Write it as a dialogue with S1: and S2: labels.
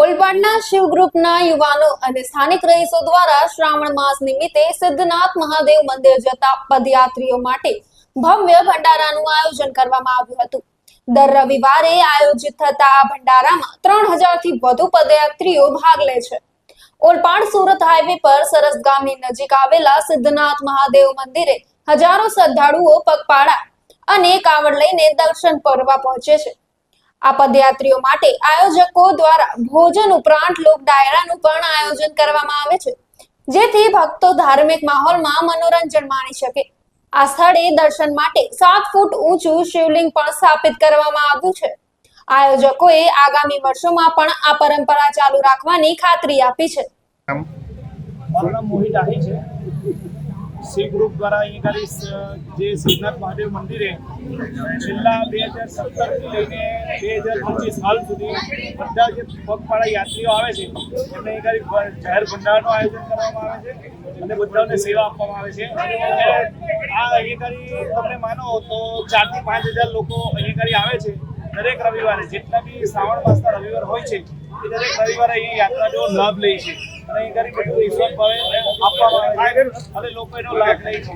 S1: ઓલપાડના શિવ ગ્રુપના યુવાનો અને સ્થાનિક રહીશો દ્વારા શ્રાવણ માસ નિમિત્તે સિદ્ધનાથ મહાદેવ મંદિર જતા પદયાત્રીઓ માટે ભવ્ય ભંડારાનું આયોજન કરવામાં આવ્યું હતું. દર રવિવારે આયોજિત થતા આ ભંડારામાં ત્રણ હજારથી વધુ પદયાત્રીઓ ભાગ લે છે. ઓલપાડ સુરત હાઈવે પર સરસ ગામની નજીક આવેલા સિદ્ધનાથ મહાદેવ મંદિરે હજારો શ્રદ્ધાળુઓ પગપાળા અને કાવડ લઈને દર્શન કરવા પહોંચે છે. આ પદયાત્રીઓ માટે આયોજકો દ્વારા ભોજન ઉપરાંત લોક ડાયરાનું પણ આયોજન કરવામાં આવે છે. જેથી ભક્તો ધાર્મિક માહોલમાં મનોરંજન માણી શકે. આ સ્થળે દર્શન માટે સાત ફૂટ ઊંચું શિવલિંગ પણ સ્થાપિત કરવામાં આવ્યું છે. આયોજકોએ આગામી વર્ષોમાં પણ આ પરંપરા ચાલુ રાખવાની ખાતરી આપી છે.
S2: સી ગ્રુપ દ્વારા અહીં ખાલી જે સિદ્ધનાથ મહાદેવ મંદિરે છેલ્લા બે હજાર સત્તરથી લઈને બે હજાર પચીસ હાલ સુધી બધા જે પગપાળા યાત્રીઓ આવે છે, એમને અહીં ખાલી જાહેર ભંડારનું આયોજન કરવામાં આવે છે અને બધાને સેવા આપવામાં આવે છે. આ અહીં ખાલી તમને માનો તો ચારથી પાંચ હજાર લોકો અહીં આવે છે, દરેક રવિવારે. જેટલા બી શ્રાવણ માસના રવિવાર હોય છે, એ દરેક રવિવારે અહીં યાત્રાનો લાભ લે છે. અને અહીં ખાલી બધું ઈશ્વર ભાવે આપવામાં આવે અને લોકો એનો લાભ લઈ છે.